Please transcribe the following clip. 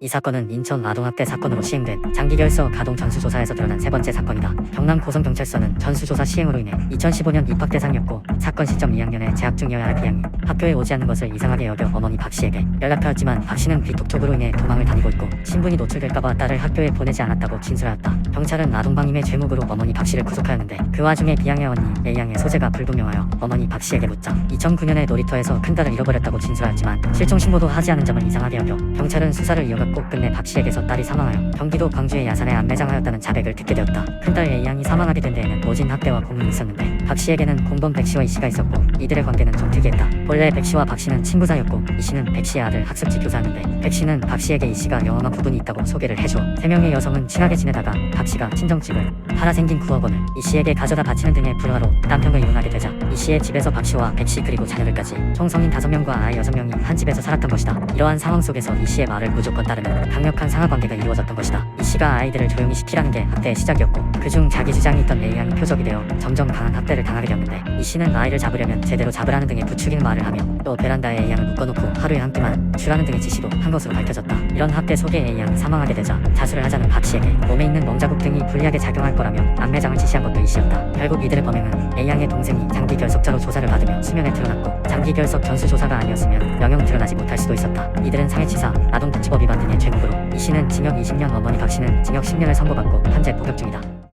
이 사건은 인천 아동학대 사건으로 시행된 장기결석 가동 전수조사에서 드러난 세 번째 사건이다. 경남 고성경찰서는 전수조사 시행으로 인해 2015년 입학 대상이었고 사건 시점 2학년에 재학 중이어야 할 B양이 학교에 오지 않는 것을 이상하게 여겨 어머니 박 씨에게 연락하였지만 박 씨는 비톡톡으로 인해 도망을 다니고 있고 신분이 노출될까봐 딸을 학교에 보내지 않았다고 진술하였다. 경찰은 아동방임의 죄목으로 어머니 박 씨를 구속하였는데 그 와중에 B양의 언니 A양의 소재가 불분명하여 어머니 박 씨에게 묻자 2009년에 놀이터에서 큰딸을 잃어버렸다고 진술하였지만 실종 신고도 하지 않은 점을 이상하게 여겨 경찰은 수사를 이어 갔고 끝내 박 씨에게서 딸이 사망하여 경기도 광주의 야산에 안매장하였다는 자백을 듣게 되었다. 큰딸 A양이 사망하게 된 데에는 모진 학대와 고문이 있었는데 박 씨에게는 공범 백 씨와 이 씨가 있었고 이들의 관계는 좀 특이했다. 본래 백 씨와 박 씨는 친구 사이였고 이 씨는 백 씨의 아들 학습지 교사였는데 백 씨는 박 씨에게 이 씨가 영험한 부분이 있다고 소개를 해줘 세 명의 여성은 친하게 지내다가 박 씨가 친정집을 팔아 생긴 9억 원을 이 씨에게 가져다 바치는 등의 불화로 남편과 이혼하게 되자 이 씨의 집에서 박 씨와 백 씨 그리고 자녀들까지 총 성인 5명과 아이 6명이 한 집에서 살았던 것이다. 이러한 상황 속에서 이 씨의 말을 무조건 따르는 강력한 상하 관계가 이루어졌던 것이다. 이 씨가 아이들을 조용히 시키라는 게 학대의 시작이었고 그중 자기 주장이 있던 A양이 표적이 되어 점점 강한 학대를 당하게 되었는데 이 씨는 아이를 잡으려면 제대로 잡으라는 등의 부추기는 말을 하며 또 베란다에 A양을 묶어놓고 하루에 한 끼만 주라는 등의 지시도 한 것으로 밝혀졌다. 이런 학대 속에 A양이 사망하게 되자 자수를 하자는 박 씨에게 몸에 있는 멍자국 등이 불리하게 작용할 거라며 안매장을 지시한 것도 이 씨였다. 결국 이들의 범행은 A양의 동생이 장기 결석자로 조사를 받으며 수면에 드러났고 장기 결석 전수 조사가 아니었으면 영영 드러나지 못할 수도 있었다. 이들은 상해치사, 아동복지법 위반 등의 죄목으로 이 씨는 징역 20년 어머니 박 씨는 징역 10년을 선고받고 현재 복역 중이다.